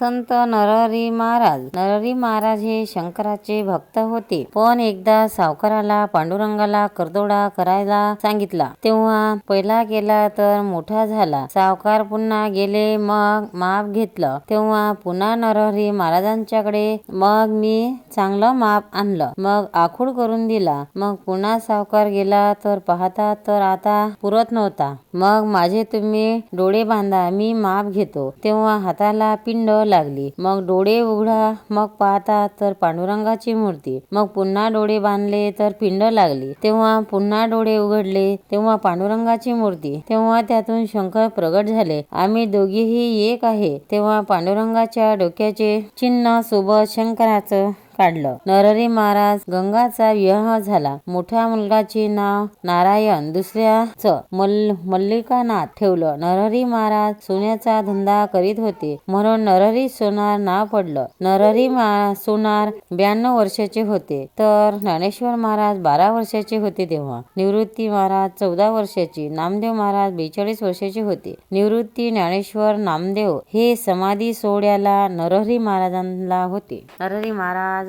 संत नरहरी महाराज. नरहरी महाराज हे शंकराचे भक्त होते. पण एकदा सावकाराला पांडुरंगाला करदोडा करायला सांगितला. तेव्हा पहिला केला तर मोठा झाला. सावकार पुन्हा गेले मग माप घेतलं. तेव्हा पुन्हा नरहरी महाराजांच्याकडे मग मी चांगलं माप आणलं. मग आखूड करून दिला. मग पुन्हा सावकार गेला तर पाहता तर आता पुरत नव्हता. मग माझे तुम्ही डोळे बांधा मी माप घेतो. तेव्हा हाताला पिंड लागली. मग डोळे उघडा मग पाहता तर पांडुरंगाची मूर्ती. मग पुन्हा डोळे बांधले तर पिंड लागली. तेव्हा पुन्हा डोळे उघडले तेव्हा पांडुरंगाची मूर्ती तेव्हा त्यातून शंकर प्रगट झाले. आम्ही दोघेही एक आहे. तेव्हा पांडुरंगाच्या डोक्याचे चिन्ह सोबत शंकराचं काढलं. नरहरी महाराज गंगाचा विवाह झाला. मोठ्या मुलगाचे नाव नारायण दुसऱ्याच मल मल्लिकानाथ ठेवलं. नरहरी महाराज सोन्याचा धंदा करीत होते. म्हणून नरहरी सोनार नाव पडलं. नरहरी सोनार ब्याण्णव वर्षाचे होते. तर ज्ञानेश्वर महाराज बारा वर्षाचे होते तेव्हा. निवृत्ती महाराज चौदा वर्षाची. नामदेव महाराज बेचाळीस वर्षाचे होते. निवृत्ती ज्ञानेश्वर नामदेव हे समाधी सोहळ्याला नरहरी महाराजांना होते. नरहरी महाराज